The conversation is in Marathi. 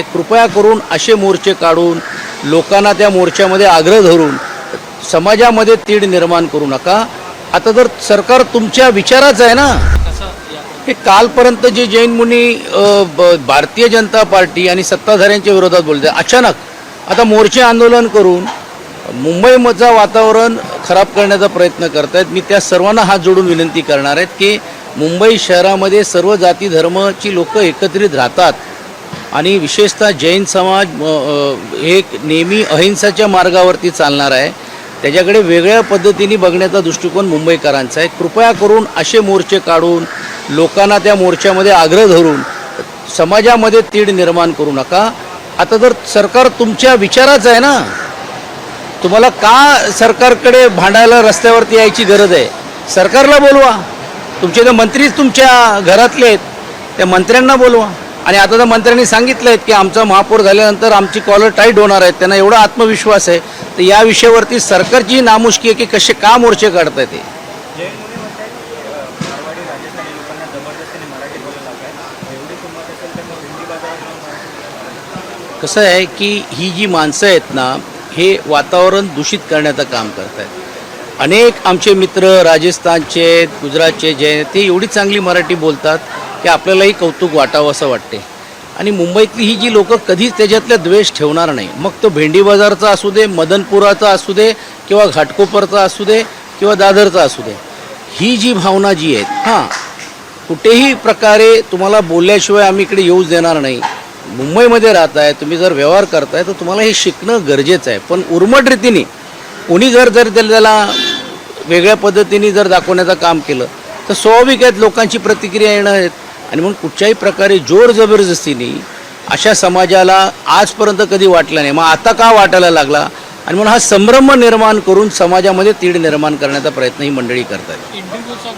आहे. कृपया करून असे मोर्चे काढून लोकांना त्या मोर्चामध्ये आग्रह धरून समाजामध्ये तीड निर्माण करू नका. आता जर सरकार तुमच्या विचाराचं आहे ना हे कालपर्यंत जे जैन मुनी भारतीय जनता पार्टी आणि सत्ताधाऱ्यांच्या विरोधात बोलते अचानक आता मोर्चे आंदोलन करून मुंबईमधचं वातावरण खराब करण्याचा प्रयत्न करतायत. मी त्या सर्वांना हात जोडून विनंती करणार आहेत की मुंबई शहरामध्ये सर्व जाती धर्माची लोक एकत्रित राहतात. आणि विशेषतः जैन समाज एक हे नेहमी अहिंसाच्या मार्गावरती चालणार आहे. त्याच्याकडे वेगळ्या पद्धतीने बघण्याचा दृष्टिकोन मुंबईकरांचा आहे. कृपया करून असे मोर्चे काढून लोकांना त्या मोर्चामध्ये आग्रह धरून समाजामध्ये तीड निर्माण करू नका. आता जर सरकार तुमच्या विचाराचं आहे ना तुम्हाला का सरकारकडे भांडायला रस्त्यावरती यायची गरज आहे? सरकारला बोलवा. तुमचे जे मंत्रीच तुमच्या घरातले आहेत त्या मंत्र्यांना बोलवा. आणि आता तर मंत्र्यांनी सांगितलं आहे की आमचा महापौर झाल्यानंतर आमची कॉलर टाईट होणार आहेत त्यांना एवढा आत्मविश्वास आहे. तर या विषयावरती सरकारची नामुष्की आहे की कसे का मोर्चे काढताय ते? कसं आहे की ही जी माणसं आहेत ना हे वातावरण दूषित करण्याचं काम करत आहेत अनेक आमचे मित्र राजस्थानचे गुजरातचे जे ते एवढी चांगली मराठी बोलतात की आपल्यालाही कौतुक वाटावं असं वाटते. आणि मुंबईतली ही जी लोकं कधीच त्याच्यातल्या द्वेष ठेवणार नाही. मग तो भेंडी बाजारचा असू दे मदनपुराचा असू दे किंवा घाटकोपरचा असू दे किंवा दादरचा असू दे. ही जी भावना जी आहे हां कुठेही प्रकारे तुम्हाला बोलल्याशिवाय आम्ही इकडे येऊच देणार नाही. मुंबईमध्ये राहताय तुम्ही जर व्यवहार करताय तर तुम्हाला हे शिकणं गरजेचं आहे. पण उर्मट रीतीने कोणी जर जर त्याला त्याला वेगळ्या पद्धतीने जर दाखवण्याचं काम केलं तर स्वाभाविक आहेत लोकांची प्रतिक्रिया येणं आहेत. आणि म्हणून कुठच्याही प्रकारे जोर जबरदस्तीने अशा समाजाला आजपर्यंत कधी वाटलं नाही. मग आता का वाटायला लागला? आणि म्हणून हा संभ्रम निर्माण करून समाजामध्ये तीड निर्माण करण्याचा प्रयत्न ही मंडळी करतात इंडिगोचा